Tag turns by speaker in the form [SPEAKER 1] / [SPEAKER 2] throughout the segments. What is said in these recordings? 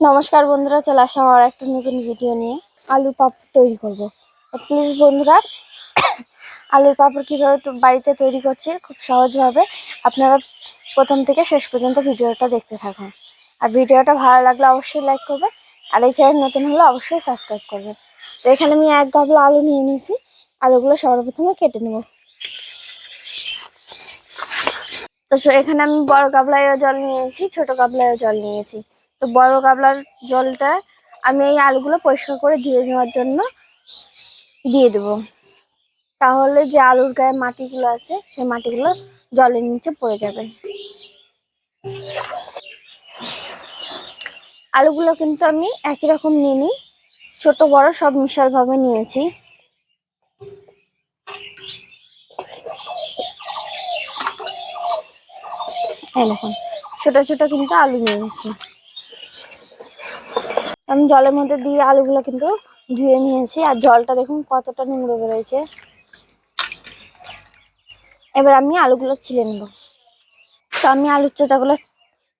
[SPEAKER 1] নমস্কার বন্ধুরা, চলে আসলাম আমার একটা নতুন ভিডিও নিয়ে। আলুর পাপড় তৈরি করব। প্লিজ বন্ধুরা, আলুর পাপড় কীভাবে বাড়িতে তৈরি করছি, খুব সহজভাবে আপনারা প্রথম থেকে শেষ পর্যন্ত ভিডিওটা দেখতে থাকুন। আর ভিডিওটা ভালো লাগলে অবশ্যই লাইক করবে আর এই চ্যানেল নতুন হলে অবশ্যই সাবস্ক্রাইব করবে তো এখানে আমি এক গাবলা আলু নিয়ে নিয়েছি, আলুগুলো সবার প্রথমে কেটে নেব। তো এখানে আমি বড় গাবলায়ও জল নিয়েছি, ছোট গাবলায়ও জল নিয়েছি। তো বড় গাবলার জলটা আমি এই আলুগুলো পরিষ্কার করে ধুয়ে নেওয়ার জন্য দিয়ে দেব। তাহলে যে আলুর গায়ে মাটিগুলো আছে, সেই মাটিগুলো জলের নিচে পড়ে যাবে। আলুগুলো কিন্তু আমি একই রকম নিইনি ছোট বড় সব মিশাল ভাবে নিয়েছি ছোট ছোট কিন্তু আলু নিয়েছি। আমি জলের মধ্যে দিয়ে আলুগুলো কিন্তু ধুয়ে নিয়েছি। আর জলটা দেখুন কতটা নোংরা বেরোয়েছে। এবার আমি আলুগুলো ছিলে নেব। তো আমি আলুর চাচাগুলো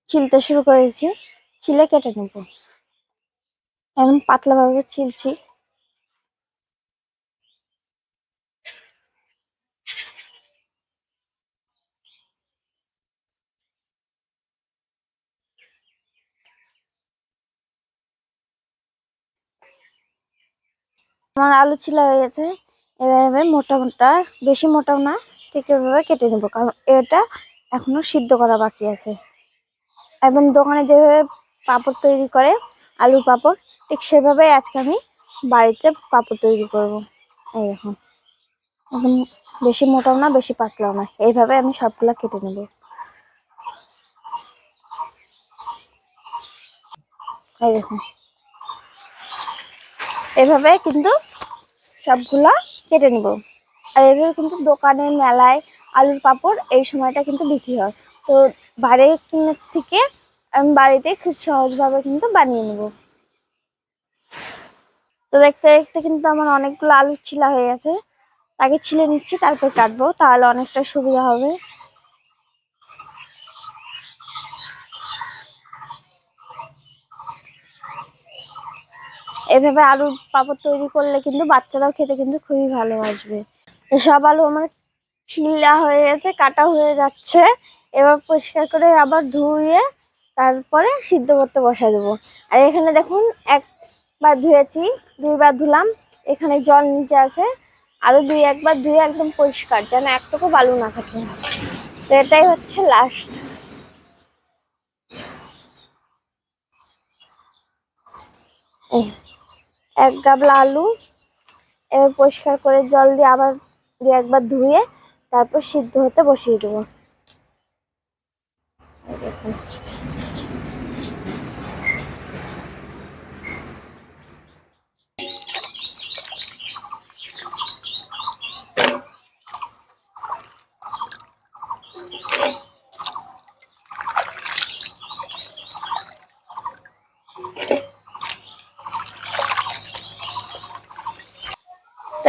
[SPEAKER 1] ছিলতে শুরু করেছি। ছিলে কেটে নেব। একদম পাতলাভাবে ছিলছি। আমার আলু ছিলা হয়ে গেছে। এভাবে মোটা মোটা বেশি মোটাও না, ঠিক এভাবে কেটে নেব। কারণ এটা এখনও সিদ্ধ করা বাকি আছে। একদম দোকানে যেভাবে পাপড় তৈরি করে আলুর পাঁপড়, ঠিক সেভাবে আজকে আমি বাড়িতে পাপড় তৈরি করব। এই এখন। একদম বেশি মোটাও না, বেশি পাতলাও না। এইভাবে আমি সবগুলা কেটে নেব। এই দেখুন। এভাবে কিন্তু সবগুলা কেটে নেব। আর এভাবে কিন্তু দোকানে, মেলায় আলুর পাপড় এই সময়টা কিন্তু বিক্রি হয়। তো কিনার থেকে আমি বাড়িতে খুব সহজভাবে কিন্তু বানিয়ে নেব। তো দেখতে দেখতে কিন্তু আমার অনেকগুলো আলু ছিলা হয়ে গেছে। আগে ছিলে নিচ্ছি, তারপর কাটবো, তাহলে অনেকটা সুবিধা হবে। এভাবে আলুর পাঁপড় তৈরি করলে কিন্তু বাচ্চারাও খেতে কিন্তু খুবই ভালোবাসবে। সব আলু আমার ছিলা হয়ে গেছে, কাটা হয়ে যাচ্ছে। এবার পরিষ্কার করে আবার ধুয়ে তারপরে সিদ্ধ করতে বসাই দেবো। আর এখানে দেখুন একবার ধুয়েছি দুইবার ধুলাম। এখানে জল নিচে আছে। আরও দুই একবার ধুয়ে একদম পরিষ্কার, যেন একটুকু বালু না থাকে। তো এটাই হচ্ছে লাস্ট এক গাবলা আলু এবার পরিষ্কার করে জল দিয়ে আবার দিয়ে একবার ধুয়ে তারপর সিদ্ধ হতে বসিয়ে দেবো।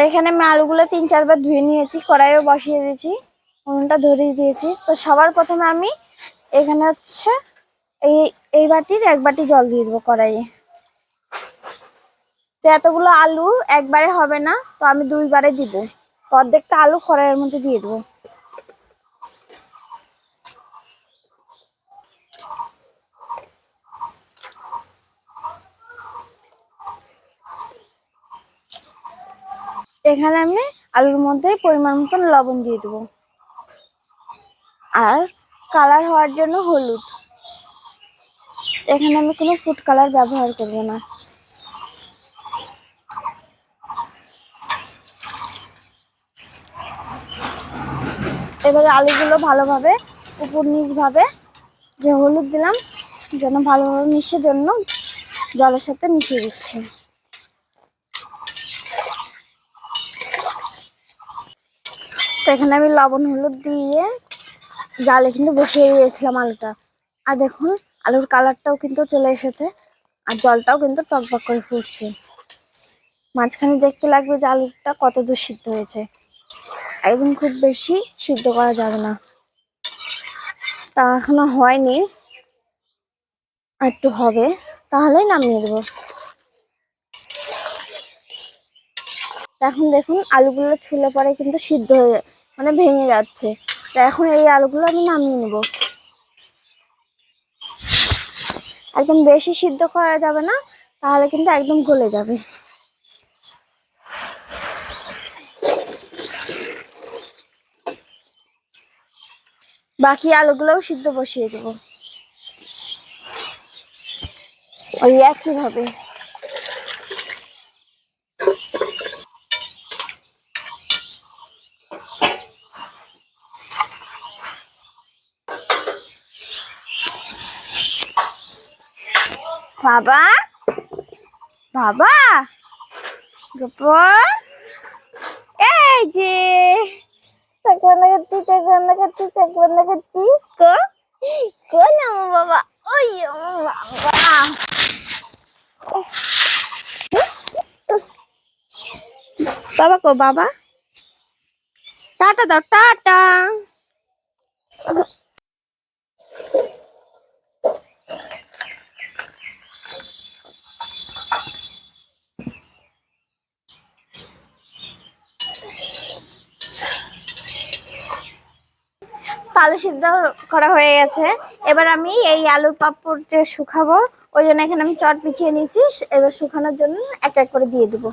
[SPEAKER 1] এখানে আমি আলুগুলো তিন, চারবার ধুয়ে নিয়েছি, কড়াইও বসিয়ে দিয়েছি, উনুনটা ধরিয়ে দিয়েছি। তো সবার প্রথমে আমি এখানে হচ্ছে এই এই বাটির এক বাটি জল দিয়ে দেবো কড়াইয়ে। তো এতগুলো আলু একবারে হবে না, তো আমি দুইবারে দিব। অর্ধেকটা আলু কড়াইয়ের মধ্যে দিয়ে দেবো। এখানে আমি আলুর মধ্যে পরিমাণ মতন লবণ দিয়ে দেবো। আর কালার হওয়ার জন্য হলুদ। এখানে আমি কোনো ফুড কালার ব্যবহার করব না। এবারে আলুগুলো ভালোভাবে, উপর নিচভাবে যে হলুদ দিলাম, যেন ভালোভাবে মিশে জন্য জলের সাথে মিশিয়ে দিচ্ছি। এখানে আমি লবণ, হলুদ দিয়ে জালে কিন্তু বসিয়ে দিয়েছিলাম আলুটা। আর দেখুন, আলুর কালারটাও কিন্তু চলে এসেছে আর জলটাও কিন্তু টকবক করে ফুটছে। মাঝখানে দেখতে লাগবে যে আলুটা কত দূর সিদ্ধ হয়েছে। একদম খুব বেশি সিদ্ধ করা যাবে না। তা এখনও হয়নি। একটু হবে, তাহলেই নামিয়ে দেবো। এখন দেখুন, আলুগুলো ছুলে পরে কিন্তু সিদ্ধ হয়ে মানে ভেঙে যাচ্ছে। তো এখন এই আলুগুলো আমি নামিয়ে নেব। একদম বেশি সিদ্ধ করা যাবে না, তাহলে কিন্তু একদম গলে যাবে। বাকি আলুগুলোও সিদ্ধ বসিয়ে দেবো। ওই একই বাবা? বাবা? গোপন এই যে, চোখ বন্ধ করছি, চোখ বন্ধ করছি, চোখ বন্ধ করছি। কো কোন আমার বাবা, ওই আমার বাবা। বাবা কো বাবা? টাটা দাও, টাটা। আলু সিদ্ধ করা হয়ে গেছে। এবার আমি এই আলুর পাপড় যে শুকাবো, ওই জন্য এখানে আমি চট পিছিয়ে নিয়েছি, এবার শুকানোর জন্য এক এক করে দিয়ে দেবো।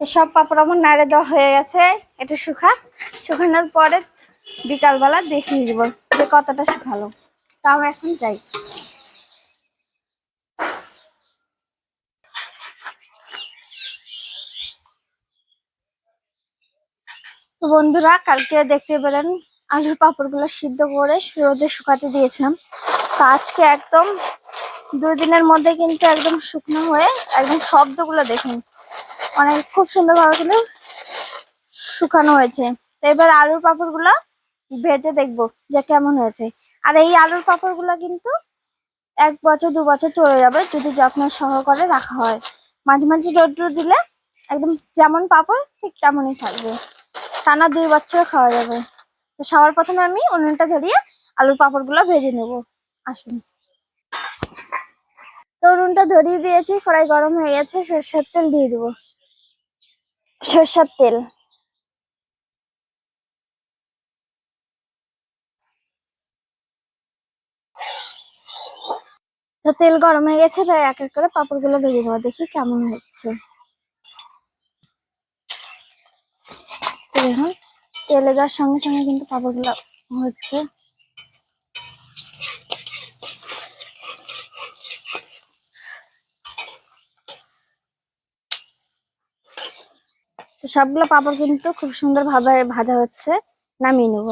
[SPEAKER 1] সব পাপড় আমার নাড়ে দেওয়া হয়ে গেছে। এটা শুকা শুকানোর পরে বিকালবেলা দেখিয়ে দেবো যে কতটা শুকালো। তা আমি এখন যাই। বন্ধুরা, কালকে দেখতে পেলেন আলুর পাপড়গুলো সিদ্ধ করে রোদে শুকাতে দিয়েছিলাম। তো আজকে একদম দুই দিনের মধ্যে কিন্তু একদম শুকনো হয়ে একদম শব্দগুলো দেখুন। অনেক খুব সুন্দরভাবে কিন্তু শুকানো হয়েছে। তো এবার আলুর পাপড়গুলো ভেজে দেখব যে কেমন হয়েছে। আর এই আলুর পাপড়গুলো কিন্তু এক বছর, দু বছর চলে যাবে যদি যত্ন সহকারে রাখা হয়। মাঝে মাঝে রোদ্র দিলে একদম যেমন পাপড়, ঠিক তেমনই থাকবে। টানা দুই বছর খাওয়া যাবে। তো সবার প্রথমে আমি উনুনটা ধরিয়ে আলুর পাপড়গুলো ভেজে নেব। আসুন। তো উনুনটা ধরিয়ে দিয়েছি, কড়াই গরম হয়ে গেছে, সরষের তেল দিয়ে দেবো। সরষের তেল। তো তেল গরম হয়ে গেছে, এবার এক এক করে পাপড়গুলো ভেজে নেব, দেখি কেমন হচ্ছে। তেলে দেওয়ার সঙ্গে সঙ্গে কিন্তু পাপড়গুলো হচ্ছে। সবগুলো পাপড় কিন্তু খুব সুন্দর ভাবে ভাজা হচ্ছে। নামিয়ে নেব।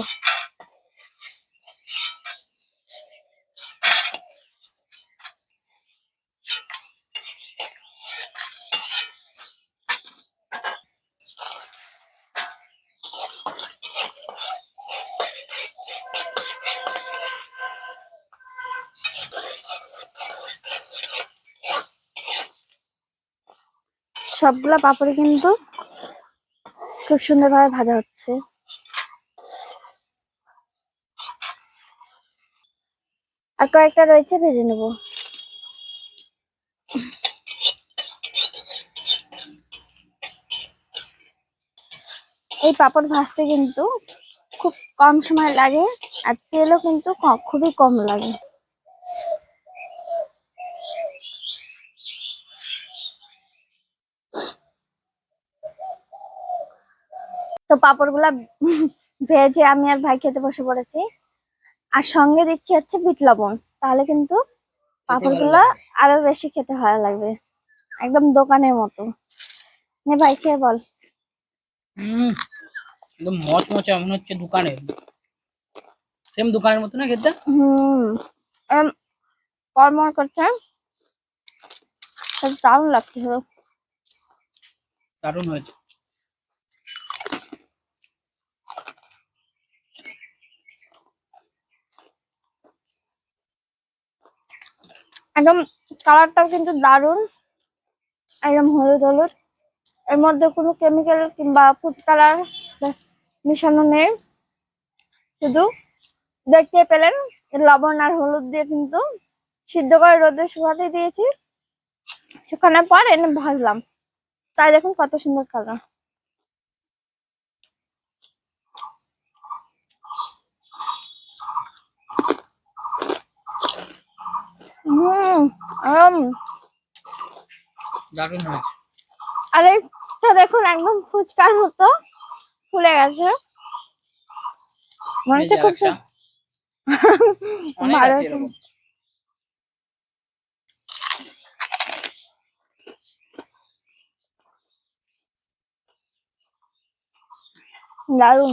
[SPEAKER 1] সবগুলা পাপড়ি কিন্তু খুব সুন্দরভাবে ভাজা হচ্ছে। আর কয়েকটা রয়েছে, ভেজে নেব। এই পাপড় ভাজতে কিন্তু খুব কম সময় লাগে, আর তেলও কিন্তু খুবই কম লাগে। তো পাপড়গুলা ভেজে আমি আর ভাই খেতে বসে পড়েছি। আর সঙ্গে দিচ্ছি হচ্ছে বিট লবণ। তাহলে কিন্তু পাপড়গুলা আরও বেশি খেতে ভালো লাগবে। একদম দোকানের মতো। নে ভাই খেয়ে বল।
[SPEAKER 2] একদম মচমচা মনে হচ্ছে দোকানের সেম দোকানের মতো না খেতে?
[SPEAKER 1] হুম কর্মর করছে দারুণ লাগছে
[SPEAKER 2] দারুণ হয়েছে।
[SPEAKER 1] একদম কালারটাও কিন্তু দারুণ। একদম হলুদ হলুদ। এর মধ্যে কোনো কেমিক্যাল কিংবা ফুড কালার মিশানো নেই। শুধু দেখতে পেলেন, লবণ আর হলুদ দিয়ে কিন্তু সিদ্ধ করে রোদে শুকাতে দিয়েছি। শুকানোর পর এনে ভাজলাম। তাই দেখুন কত সুন্দর কালার হুম আম
[SPEAKER 2] দারুণ হয়েছে
[SPEAKER 1] আর এইটা দেখুন একদম ফুচকার মতো ফুলে গেছে। মনে হচ্ছে খুব ভালো
[SPEAKER 2] আছে
[SPEAKER 1] আছে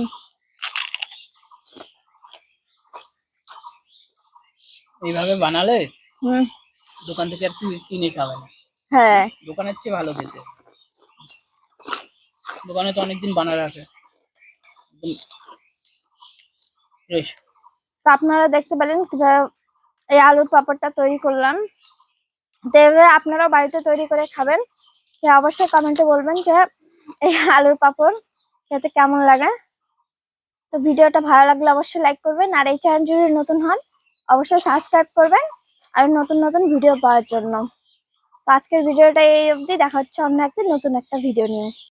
[SPEAKER 2] এইভাবে বানালে?
[SPEAKER 1] হুম।
[SPEAKER 2] দোকান থেকে আর কিনে খাবে না।
[SPEAKER 1] হ্যাঁ।
[SPEAKER 2] দোকানের চেয়ে ভালো খেতে। দোকানে তো অনেকদিন বানা রাখে ফ্রেশ
[SPEAKER 1] তো আপনারা দেখতে পেলেন কীভাবে এই আলুর পাপড়টা তৈরি করলাম। তো এভাবে আপনারাও বাড়িতে তৈরি করে খাবেন। অবশ্যই কমেন্টে বলবেন যে এই আলুর পাপড় খেতে কেমন লাগে। তো ভিডিওটা ভালো লাগলে অবশ্যই লাইক করবেন। আর এই চ্যানেল যদি নতুন হন অবশ্যই সাবস্ক্রাইব করবেন। আর নতুন নতুন ভিডিও পাওয়ার জন্য। আজকের ভিডিওটা এই অবধি। দেখা হচ্ছে অন্য একদিন নতুন একটা ভিডিও নিয়ে।